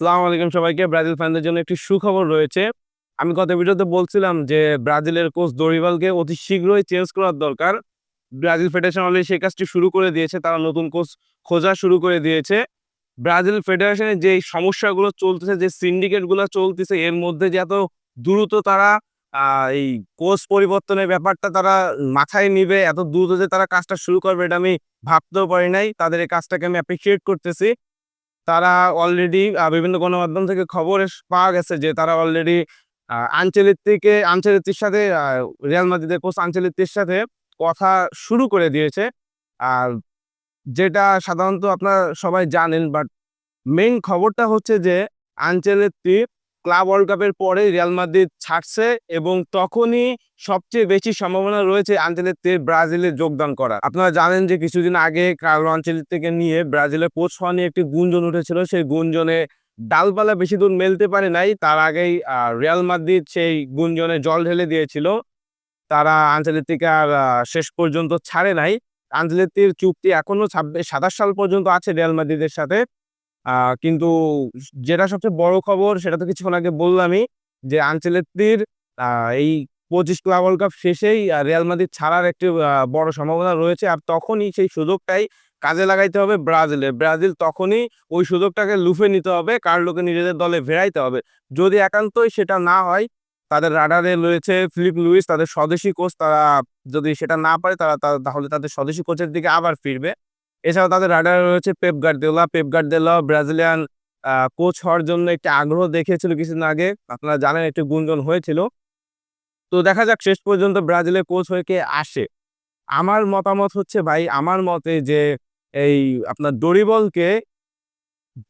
সালাম আলাইকুম সবাইকে। ব্রাজিল ফ্যানদের জন্য একটি সুখবর রয়েছে। আমি গত ভিডিওতে বলছিলাম যে ব্রাজিলের কোচ দরিবালকে অতি শীঘ্রই চেঞ্জ করার দরকার। ব্রাজিল ফেডারেশন অলরেডি সেই কাজটি শুরু করে দিয়েছে, তারা নতুন কোচ খোঁজা শুরু করে দিয়েছে। ব্রাজিল ফেডারেশনে যে সমস্যাগুলো চলতেছে, যে সিন্ডিকেটগুলো চলতেছে, এর মধ্যে যে এত দ্রুত তারা এই কোচ পরিবর্তনের ব্যাপারটা তারা মাথায় নিবে, এত দ্রুত যে তারা কাজটা শুরু করবে, এটা আমি ভাবতেও পারি নাই। তাদের এই কাজটাকে আমি অ্যাপ্রিসিয়েট করতেছি। তারা অলরেডি বিভিন্ন গণমাধ্যম থেকে খবর পাওয়া গেছে যে তারা অলরেডি আঞ্চলিক থেকে আঞ্চলিকটির সাথে রিয়াল মাদ্রিদের কোচ আঞ্চলিকটির সাথে কথা শুরু করে দিয়েছে। আর যেটা সাধারণত আপনারা সবাই জানেন বাট মেইন খবরটা হচ্ছে যে আঞ্চলিকটি ক্লাব ওয়ার্ল্ড কাপের পরে রিয়াল মাদ্রিদ ছাড়ছে এবং তখনই সবচেয়ে বেশি সম্ভাবনা রয়েছে আঞ্চলিকটির ব্রাজিলে যোগদান করার। আপনারা জানেন যে কিছুদিন আগে কার্লো আঞ্চলিকটিকে নিয়ে ব্রাজিলের কোচ হওয়া নিয়ে একটি গুঞ্জন উঠেছিল। সেই গুঞ্জনে ডালপালা বেশি দূর মেলতে পারে নাই। তার আগেই রিয়াল মাদ্রিদ সেই গুঞ্জনে জল ঢেলে দিয়েছিল। তারা আঞ্চলিকটিকে আর শেষ পর্যন্ত ছাড়ে নাই। আঞ্চলিকটির চুক্তি এখনও ছাব্বিশ, সাতাশ সাল পর্যন্ত আছে রিয়াল মাদ্রিদের সাথে। কিন্তু যেটা সবচেয়ে বড় খবর সেটা তো কিছুক্ষণ আগে বললামই যে আহ, এই পঁচিশ ক্লাব ওয়ার্ল্ড কাপ শেষেই রিয়াল মাদ্রিদ ছাড়ার একটি বড় সম্ভাবনা রয়েছে। আর তখনই সেই সুযোগটাই কাজে লাগাইতে হবে ব্রাজিলে ব্রাজিল তখনই ওই সুযোগটাকে লুফে নিতে হবে কার্লোকে নিজেদের দলে ভেড়াইতে হবে। যদি একান্তই সেটা না হয় তাদের রাডারে রয়েছে ফিলিপ লুইস তাদের স্বদেশি কোচ তারা যদি সেটা না পারে তারা তাহলে তাদের স্বদেশি কোচের দিকে আবার ফিরবে। এছাড়াও তাদের রাডার রয়েছে Pep Guardiola. Pep Guardiola Brazilian coach হওয়ার জন্য একটি আগ্রহ দেখিয়েছিল কিছুদিন আগে। আপনারা জানেন একটি গুঞ্জন হয়েছিল। তো দেখা যাক শেষ পর্যন্ত ব্রাজিলের কোচ হয়ে কে আসে। আমার মতামত হচ্ছে ভাই, আমার মতে যে এই আপনার ডরিবলকে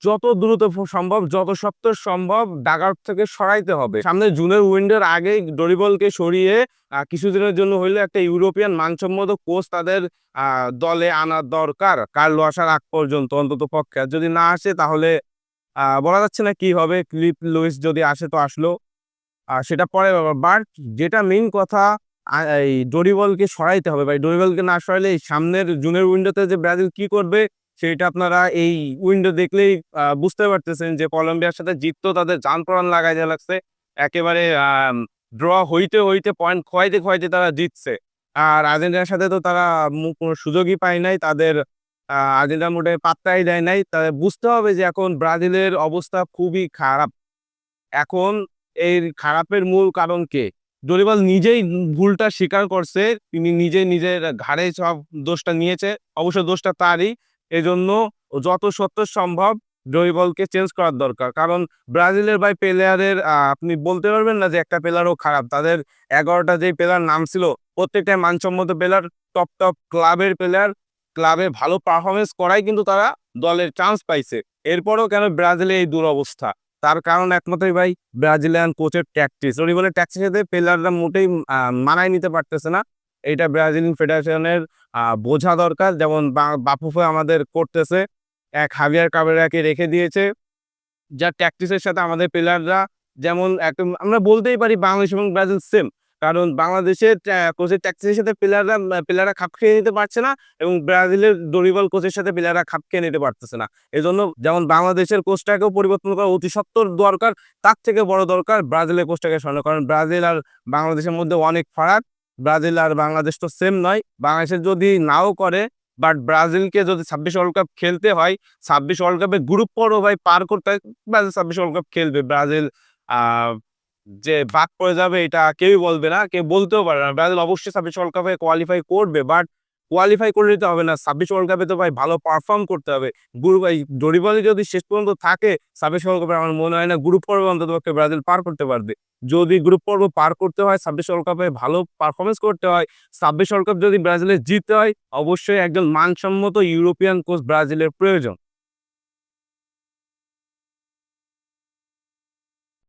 যত দ্রুত সম্ভব, যত সত্তর সম্ভব ডাগার থেকে সরাইতে হবে। সামনে জুনের উইন্ডোর আগেই ডরিবলকে সরিয়ে কিছুদিনের জন্য হইলে একটা ইউরোপিয়ান মানসম্মত কোচ তাদের দলে আনার দরকার। কার্লো আসার আগ পর্যন্ত, অন্তত পক্ষে। যদি না আসে তাহলে বলা যাচ্ছে না কি হবে। ক্লিপ লুইস যদি আসে তো আসলো। আর সেটা পরে বাট যেটা মেইন কথা এই ডরিবলকে সরাইতে হবে। ভাই, ডরিবলকে না সরাইলে সামনের জুনের উইন্ডোতে যে ব্রাজিল কি করবে সেটা আপনারা এই উইন্ডো দেখলেই বুঝতে পারতেছেন যে কলম্বিয়ার সাথে জিততো, তাদের যান প্রাণ লাগাই দেওয়া লাগছে। একেবারে ড্র হইতে হইতে পয়েন্ট খোয়াইতে খোয়াইতে তারা জিতছে। আর আর্জেন্টিনার সাথে তো তারা কোনো সুযোগই পায় নাই, তাদের আর্জেন্টিনা মোটে পাত্তাই দেয় নাই। তাদের বুঝতে হবে যে এখন ব্রাজিলের অবস্থা খুবই খারাপ। এখন এই খারাপের মূল কারণ কে? ডরিবাল নিজেই ভুলটা স্বীকার করছে, তিনি নিজে নিজের ঘাড়ে সব দোষটা নিয়েছে, অবশ্য দোষটা তারই। এজন্য যত সত্য সম্ভব ডরিবলকে চেঞ্জ করার দরকার। কারণ ব্রাজিলের ভাই প্লেয়ারের আপনি বলতে পারবেন না যে একটা প্লেয়ারও খারাপ। তাদের এগারোটা যে প্লেয়ার নাম ছিল প্রত্যেকটাই মানসম্মত প্লেয়ার টপ টপ ক্লাবের প্লেয়ার ক্লাবে ভালো পারফরমেন্স করাই কিন্তু তারা দলের চান্স পাইছে। এরপরও কেন ব্রাজিলে এই দুরবস্থা? তার কারণ একমাত্রই ভাই ব্রাজিলিয়ান কোচের ট্যাকটিস রবিবলের ট্যাক্সের সাথে প্লেয়াররা মোটেই মানায় নিতে পারতেছে না এটা ব্রাজিলিয়ান ফেডারেশনের বোঝা দরকার। যেমন বাফুফে আমাদের করতেছে, এক হাবিয়ার কাবেরাকে রেখে দিয়েছে। যার ট্যাকটিসের সাথে আমাদের প্লেয়াররা যেমন একদম, আমরা বলতেই পারি বাংলাদেশ এবং ব্রাজিল সেম কারণ বাংলাদেশের কোচের ট্যাকটিসের সাথে প্লেয়াররা প্লেয়াররা খাপ খেয়ে নিতে পারছে না এবং ব্রাজিলের ডরিবল কোচের সাথে প্লেয়াররা খাপ খেয়ে নিতে পারতেছে না। এজন্য যেমন বাংলাদেশের কোচটাকেও পরিবর্তন করা অতি সত্তর দরকার, তার থেকে বড় দরকার ব্রাজিলের কোচটাকে সরানো। কারণ ব্রাজিল আর বাংলাদেশের মধ্যে অনেক ফারাক। ব্রাজিল আর বাংলাদেশ তো সেম নয়। বাংলাদেশে যদি নাও করে বাট ব্রাজিলকে যদি ছাব্বিশ ওয়ার্ল্ড কাপ খেলতে হয়, ছাব্বিশ ওয়ার্ল্ড কাপে গ্রুপ পর্ব ভাই পার করতে হয়, ব্রাজিল ছাব্বিশ ওয়ার্ল্ড কাপ খেলবে। ব্রাজিল যে ভাগ পড়ে যাবে এটা কেউই বলবে না, কেউ বলতেও পারে না। ব্রাজিল অবশ্যই ছাব্বিশ ওয়ার্ল্ড কাপে কোয়ালিফাই করবে বাট কোয়ালিফাই করে নিতে হবে না। ছাব্বিশ ওয়ার্ল্ড কাপে তো ভাই ভালো পারফর্ম করতে হবে। গ্রুপ এই ডরিবলি যদি শেষ পর্যন্ত থাকে, ছাব্বিশ ওয়ার্ল্ড কাপে আমার মনে হয় না গ্রুপ পর্ব অন্তত পক্ষে ব্রাজিল পার করতে পারবে। যদি গ্রুপ পর্ব পার করতে হয়, ছাব্বিশ ওয়ার্ল্ড কাপে ভালো পারফরমেন্স করতে হয়, ছাব্বিশ ওয়ার্ল্ড কাপ যদি ব্রাজিলের জিতে হয়, অবশ্যই একজন মানসম্মত ইউরোপিয়ান কোচ ব্রাজিলের প্রয়োজন।